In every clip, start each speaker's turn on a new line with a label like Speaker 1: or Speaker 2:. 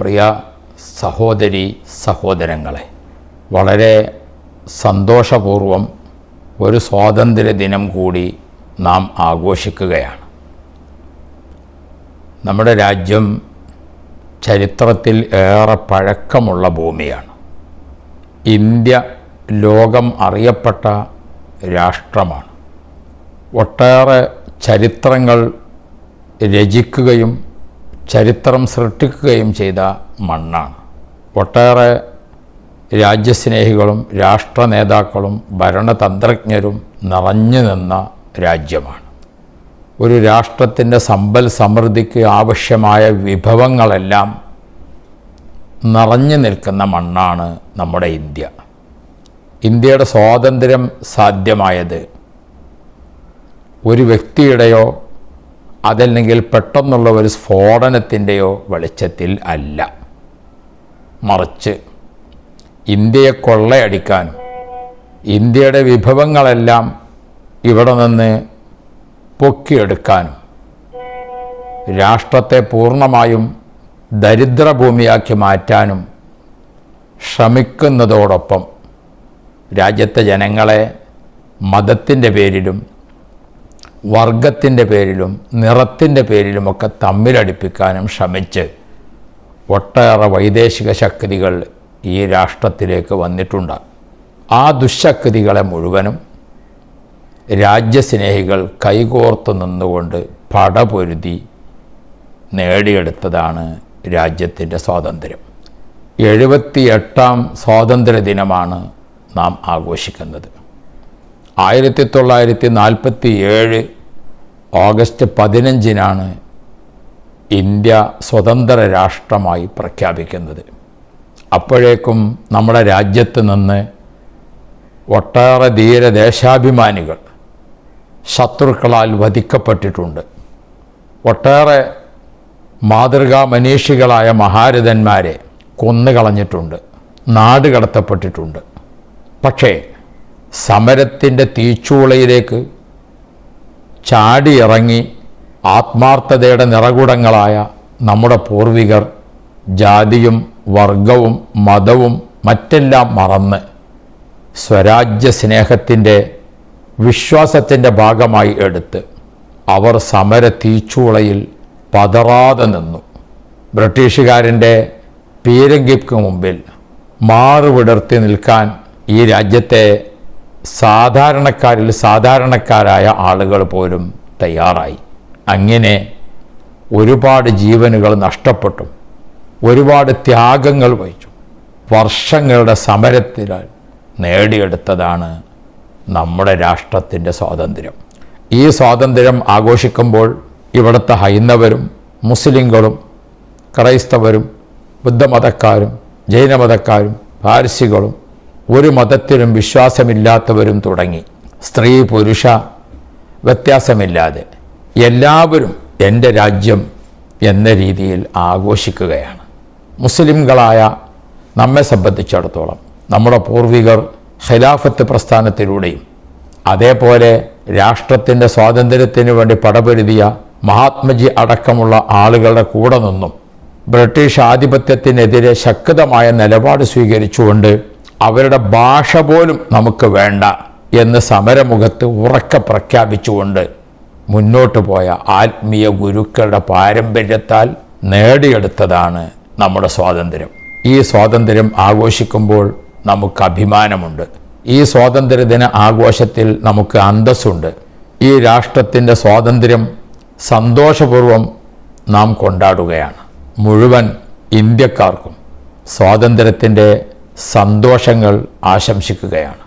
Speaker 1: പ്രിയ സഹോദരി സഹോദരങ്ങളെ വളരെ സന്തോഷപൂർവം ഒരു സ്വാതന്ത്ര്യ ദിനം കൂടി നാം ആഘോഷിക്കുകയാണ്. നമ്മുടെ രാജ്യം ചരിത്രത്തിൽ ഏറെ പഴക്കമുള്ള ഭൂമിയാണ്. ഇന്ത്യ ലോകം അറിയപ്പെട്ട രാഷ്ട്രമാണ്. ഒട്ടേറെ ചരിത്രങ്ങൾ രചിക്കുകയും ചരിത്രം സൃഷ്ടിക്കുകയും ചെയ്ത മണ്ണാണ്. ഒട്ടേറെ രാജ്യസ്നേഹികളും രാഷ്ട്ര നേതാക്കളും ഭരണതന്ത്രജ്ഞരും നിറഞ്ഞു നിന്ന രാജ്യമാണ്. ഒരു രാഷ്ട്രത്തിന്റെ സമ്പൽ സമൃദ്ധിക്ക് ആവശ്യമായ വിഭവങ്ങളെല്ലാം നിറഞ്ഞു നിൽക്കുന്ന മണ്ണാണ് നമ്മുടെ ഇന്ത്യ. ഇന്ത്യയുടെ സ്വാതന്ത്ര്യം സാധ്യമായത് ഒരു വ്യക്തിയുടെയോ അതല്ലെങ്കിൽ പെട്ടെന്നുള്ള ഒരു സ്ഫോടനത്തിന്റെയോ വെളിച്ചത്തിൽ അല്ല. മറിച്ച് ഇന്ത്യയെ കൊള്ളയടിക്കാനും ഇന്ത്യയുടെ വിഭവങ്ങളെല്ലാം ഇവിടെ നിന്ന് പൊക്കിയെടുക്കാനും രാഷ്ട്രത്തെ പൂർണമായും ദരിദ്രഭൂമിയാക്കി മാറ്റാനും ശ്രമിക്കുന്നതോടൊപ്പം രാജ്യത്തെ ജനങ്ങളെ മതത്തിന്റെ പേരിലും വർഗത്തിന്റെ പേരിലും നിറത്തിന്റെ പേരിലുമൊക്കെ തമ്മിലടിപ്പിക്കാനും ശ്രമിച്ച് ഒട്ടേറെ വൈദേശിക ശക്തികൾ ഈ രാഷ്ട്രത്തിലേക്ക് വന്നിട്ടുണ്ട്. ആ ദുശക്തികളെ മുഴുവനും രാജ്യസ്നേഹികൾ കൈകോർത്ത് നിന്നുകൊണ്ട് പടപൊരുതി നേടിയെടുത്തതാണ് രാജ്യത്തിന്റെ സ്വാതന്ത്ര്യം. എഴുപത്തി എട്ടാം സ്വാതന്ത്ര്യ ദിനമാണ് നാം ആഘോഷിക്കുന്നത്. ആയിരത്തി തൊള്ളായിരത്തി നാൽപ്പത്തി ഏഴ് ഓഗസ്റ്റ് പതിനഞ്ചിനാണ് ഇന്ത്യ സ്വതന്ത്ര രാഷ്ട്രമായി പ്രഖ്യാപിക്കുന്നത്. അപ്പോഴേക്കും നമ്മുടെ രാജ്യത്ത് നിന്ന് ഒട്ടേറെ ധീരദേശാഭിമാനികൾ ശത്രുക്കളാൽ വധിക്കപ്പെട്ടിട്ടുണ്ട്. ഒട്ടേറെ മാതൃകാ മനീഷികളായ മഹാരഥന്മാരെ കൊന്നുകളഞ്ഞിട്ടുണ്ട്. നാട് കടത്തപ്പെട്ടിട്ടുണ്ട് പക്ഷേ സമരത്തിന്റെ തീച്ചൂളയിലേക്ക് ചാടിയിറങ്ങി ആത്മാർത്ഥതയുടെ നിറകുടങ്ങളായ നമ്മുടെ പൂർവികർ ജാതിയും വർഗവും മതവും മറ്റെല്ലാം മറന്ന് സ്വരാജ്യ സ്നേഹത്തിന്റെ വിശ്വാസത്തിന്റെ ഭാഗമായി എടുത്ത് അവർ സമര തീച്ചൂളയിൽ പതറാതെ നിന്നു. ബ്രിട്ടീഷുകാരന്റെ പീരങ്കിക്ക് മുമ്പിൽ മാറുവിടർത്തി നിൽക്കാൻ ഈ രാജ്യത്തെ സാധാരണക്കാരിൽ സാധാരണക്കാരായ ആളുകൾ പോലും തയ്യാറായി. അങ്ങനെ ഒരുപാട് ജീവനുകൾ നഷ്ടപ്പെട്ടു. ഒരുപാട് ത്യാഗങ്ങൾ വഹിച്ചു. വർഷങ്ങളുടെ സമരത്തിനാൽ നേടിയെടുത്തതാണ് നമ്മുടെ രാഷ്ട്രത്തിന്റെ സ്വാതന്ത്ര്യം. ഈ സ്വാതന്ത്ര്യം ആഘോഷിക്കുമ്പോൾ ഇവിടുത്തെ ഹൈന്ദവരും മുസ്ലിങ്ങളും ക്രൈസ്തവരും ബുദ്ധമതക്കാരും ജൈനമതക്കാരും പാരസികളും ഒരു മതത്തിലും വിശ്വാസമില്ലാത്തവരും തുടങ്ങി. സ്ത്രീ പുരുഷ വ്യത്യാസമില്ലാതെ എല്ലാവരും എന്റെ രാജ്യം എന്ന രീതിയിൽ ആഘോഷിക്കുകയാണ്. മുസ്ലിംകളായ നമ്മെ സംബന്ധിച്ചിടത്തോളം നമ്മുടെ പൂർവികർ ഖിലാഫത്ത് പ്രസ്ഥാനത്തിലൂടെയും അതേപോലെ രാഷ്ട്രത്തിന്റെ സ്വാതന്ത്ര്യത്തിന് വേണ്ടി പടപൊരുതിയ മഹാത്മജി അടക്കമുള്ള ആളുകളുടെ കൂടെ നിന്നും ബ്രിട്ടീഷ് ആധിപത്യത്തിനെതിരെ ശക്തമായ നിലപാട് സ്വീകരിച്ചുകൊണ്ട് അവരുടെ ഭാഷ പോലും നമുക്ക് വേണ്ട എന്ന് സമരമുഖത്ത് ഉറക്കെ പ്രഖ്യാപിച്ചുകൊണ്ട് മുന്നോട്ട് പോയ ആത്മീയ ഗുരുക്കളുടെ പാരമ്പര്യത്താൽ നേടിയെടുത്തതാണ് നമ്മുടെ സ്വാതന്ത്ര്യം. ഈ സ്വാതന്ത്ര്യം ആഘോഷിക്കുമ്പോൾ നമുക്ക് അഭിമാനമുണ്ട്. ഈ സ്വാതന്ത്ര്യ ദിന ആഘോഷത്തിൽ നമുക്ക് അന്തസ്സുണ്ട്. ഈ രാഷ്ട്രത്തിന്റെ സ്വാതന്ത്ര്യം സന്തോഷപൂർവം നാം കൊണ്ടാടുകയാണ്. മുഴുവൻ ഇന്ത്യക്കാർക്കും സ്വാതന്ത്ര്യത്തിന്റെ സന്തോഷങ്ങൾ ആശംസിക്കുകയാണ്.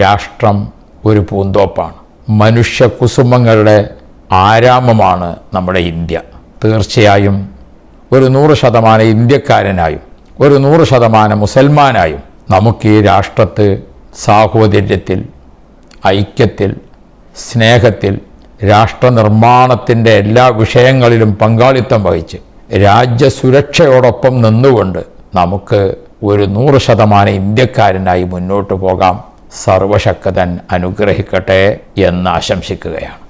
Speaker 1: രാഷ്ട്രം ഒരു പൂന്തോപ്പാണ്. മനുഷ്യ കുസുമങ്ങളുടെ ആരാമമാണ് നമ്മുടെ ഇന്ത്യ. തീർച്ചയായും ഒരു നൂറ് ശതമാനം ഇന്ത്യക്കാരനായും ഒരു നൂറ് ശതമാനം മുസൽമാനായും നമുക്ക് ഈ രാഷ്ട്രത്ത് സാഹോദര്യത്തിൽ ഐക്യത്തിൽ സ്നേഹത്തിൽ രാഷ്ട്രനിർമ്മാണത്തിന്റെ എല്ലാ വിഷയങ്ങളിലും പങ്കാളിത്തം വഹിച്ച് രാജ്യസുരക്ഷയോടൊപ്പം നിന്നുകൊണ്ട് നമുക്ക് ഒരു നൂറ് ശതമാനം ഇന്ത്യക്കാരനായി മുന്നോട്ട് പോകാം. സർവശക്തൻ അനുഗ്രഹിക്കട്ടെ എന്ന് ആശംസിക്കുകയാണ്.